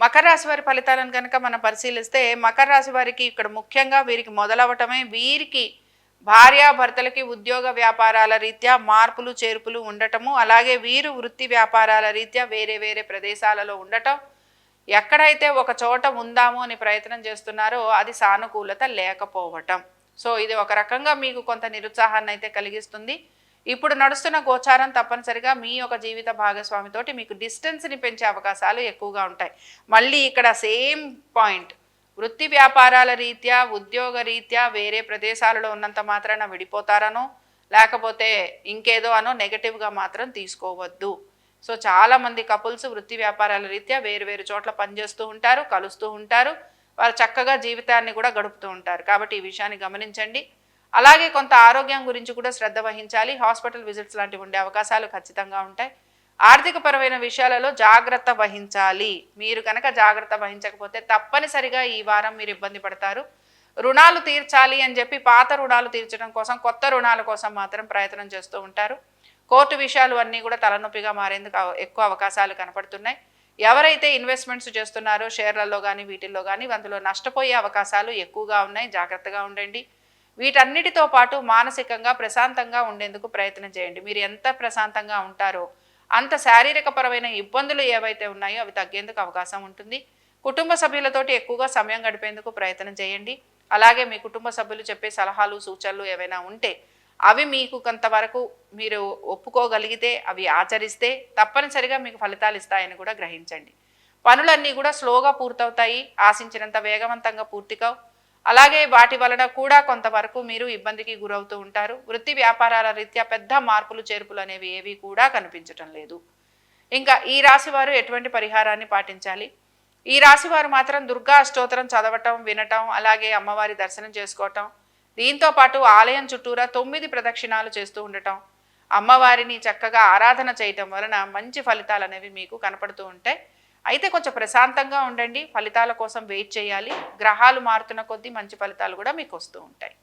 మకర రాశి వారి ఫలితాలను కనుక మనం పరిశీలిస్తే మకర రాశి వారికి ఇక్కడ ముఖ్యంగా వీరికి మొదలవటమే వీరికి భార్యాభర్తలకి ఉద్యోగ వ్యాపారాల రీత్యా మార్పులు చేర్పులు ఉండటము అలాగే వీరు వృత్తి వ్యాపారాల రీత్యా వేరే వేరే ప్రదేశాలలో ఉండటం. ఎక్కడైతే ఒక చోట ఉందాము అని ప్రయత్నం చేస్తున్నారో అది సానుకూలత లేకపోవటం. సో ఇది ఒక రకంగా మీకు కొంత నిరుత్సాహాన్ని అయితే కలిగిస్తుంది. ఇప్పుడు నడుస్తున్న గోచారం తప్పనిసరిగా మీ యొక్క జీవిత భాగస్వామితోటి మీకు డిస్టెన్స్ని పెంచే అవకాశాలు ఎక్కువగా ఉంటాయి. మళ్ళీ ఇక్కడ సేమ్ పాయింట్. వృత్తి వ్యాపారాల రీత్యా ఉద్యోగ రీత్యా వేరే ప్రదేశాలలో ఉన్నంత మాత్రాన విడిపోతారనో లేకపోతే ఇంకేదో అనో నెగటివ్గా మాత్రం తీసుకోవద్దు. సో చాలామంది కపుల్స్ వృత్తి వ్యాపారాల రీత్యా వేరు వేరు చోట్ల పనిచేస్తూ ఉంటారు కలుస్తూ ఉంటారు. వారు చక్కగా జీవితాన్ని కూడా గడుపుతూ ఉంటారు. కాబట్టి ఈ విషయాన్ని గమనించండి. అలాగే కొంత ఆరోగ్యం గురించి కూడా శ్రద్ధ వహించాలి. హాస్పిటల్ విజిట్స్ లాంటివి ఉండే అవకాశాలు ఖచ్చితంగా ఉంటాయి. ఆర్థికపరమైన విషయాలలో జాగ్రత్త వహించాలి. మీరు కనుక జాగ్రత్త వహించకపోతే తప్పనిసరిగా ఈ వారం మీరు ఇబ్బంది పడతారు. రుణాలు తీర్చాలి అని చెప్పి పాత రుణాలు తీర్చడం కోసం కొత్త రుణాల కోసం మాత్రం ప్రయత్నం చేస్తూ ఉంటారు. కోర్టు విషయాలు అన్నీ కూడా తలనొప్పిగా మారేందుకు అవ- ఎక్కువ అవకాశాలు కనపడుతున్నాయి. ఎవరైతే ఇన్వెస్ట్మెంట్స్ చేస్తున్నారో షేర్లలో కానీ వీటిల్లో కానీ అందులో నష్టపోయే అవకాశాలు ఎక్కువగా ఉన్నాయి. జాగ్రత్తగా ఉండండి. వీటన్నిటితో పాటు మానసికంగా ప్రశాంతంగా ఉండేందుకు ప్రయత్నం చేయండి. మీరు ఎంత ప్రశాంతంగా ఉంటారో అంత శారీరకపరమైన ఇబ్బందులు ఏవైతే ఉన్నాయో అవి తగ్గేందుకు అవకాశం ఉంటుంది. కుటుంబ సభ్యులతోటి ఎక్కువగా సమయం గడిపేందుకు ప్రయత్నం చేయండి. అలాగే మీ కుటుంబ సభ్యులు చెప్పే సలహాలు సూచనలు ఏవైనా ఉంటే అవి మీకు కొంతవరకు మీరు ఒప్పుకోగలిగితే అవి ఆచరిస్తే తప్పనిసరిగా మీకు ఫలితాలు ఇస్తాయని కూడా గ్రహించండి. పనులన్నీ కూడా స్లోగా పూర్తవుతాయి. ఆశించినంత వేగవంతంగా పూర్తికావు అలాగే వాటి వలన కూడా కొంతవరకు మీరు ఇబ్బందికి గురవుతూ ఉంటారు. వృత్తి వ్యాపారాల రీత్యా పెద్ద మార్పులు చేర్పులు అనేవి ఏవి కూడా కనిపించటం లేదు. ఇంకా ఈ రాశి వారు ఎటువంటి పరిహారాన్ని పాటించాలి? ఈ రాశి వారు మాత్రం దుర్గా అష్టోత్తరం చదవటం వినటం అలాగే అమ్మవారి దర్శనం చేసుకోవటం దీంతో పాటు ఆలయం చుట్టూరా తొమ్మిది ప్రదక్షిణాలు చేస్తూ ఉండటం అమ్మవారిని చక్కగా ఆరాధన చేయటం వలన మంచి ఫలితాలు అనేవి మీకు కనపడుతూ ఉంటాయి అయితే కొంచెం ప్రశాంతంగా ఉండండి. ఫలితాల కోసం వెయిట్ చేయాలి. గ్రహాలు మారుతున్న కొద్దీ మంచి ఫలితాలు కూడా మీకు వస్తూ ఉంటాయి.